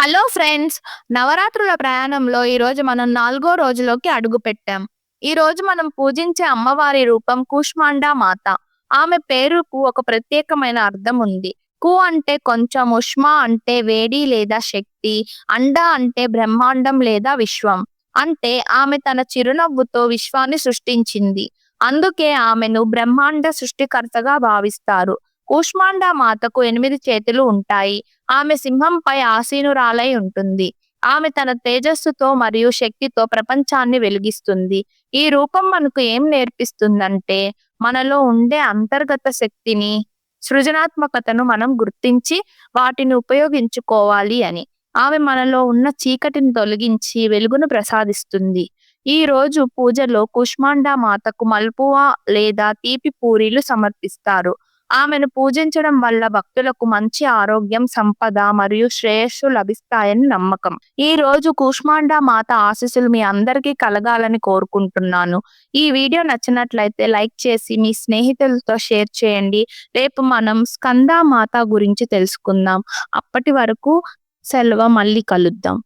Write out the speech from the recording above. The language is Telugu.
హలో ఫ్రెండ్స్ నవరాత్రుల ప్రయాణంలో ఈ రోజు మనం నాలుగో రోజులోకి అడుగు పెట్టాం. ఈ రోజు మనం పూజించే అమ్మవారి రూపం కుష్మాండా మాత. ఆమె పేరుకు ఒక ప్రత్యేకమైన అర్థం ఉంది. కు అంటే కొంచెం ఉష్మా అంటే వేడి లేదా శక్తి అండ అంటే బ్రహ్మాండం లేదా విశ్వం. అంటే ఆమె తన చిరునవ్వుతో విశ్వాన్ని సృష్టించింది. అందుకే ఆమెను బ్రహ్మాండ సృష్టికర్తగా భావిస్తారు. కూష్మాండా మాతకు ఎనిమిది చేతులు ఉంటాయి. ఆమె సింహంపై ఆసీనురాలై ఉంటుంది. ఆమె తన తేజస్సుతో మరియు శక్తితో ప్రపంచాన్ని వెలిగిస్తుంది. ఈ రూపం మనకు ఏం నేర్పిస్తుందంటే మనలో ఉండే అంతర్గత శక్తిని సృజనాత్మకతను మనం గుర్తించి వాటిని ఉపయోగించుకోవాలి అని. ఆమె మనలో ఉన్న చీకటిని తొలగించి వెలుగును ప్రసాదిస్తుంది. ఈ రోజు పూజలో కుష్మాండా మాతకు మల్పువా లేదా తీపి పూరీలు సమర్పిస్తారు. ఆమెను పూజించడం వల్ల భక్తులకు మంచి ఆరోగ్యం సంపద మరియు శ్రేయస్సు లభిస్తాయని నమ్మకం. ఈ రోజు కూష్మాండా మాత ఆశీస్సులు మీ అందరికీ కలగాలని కోరుకుంటున్నాను. ఈ వీడియో నచ్చినట్లయితే లైక్ చేసి మీ స్నేహితులతో షేర్ చేయండి. రేపు మనం స్కందా మాత గురించి తెలుసుకుందాం. అప్పటి వరకు సెలవు మళ్ళీ కలుద్దాం.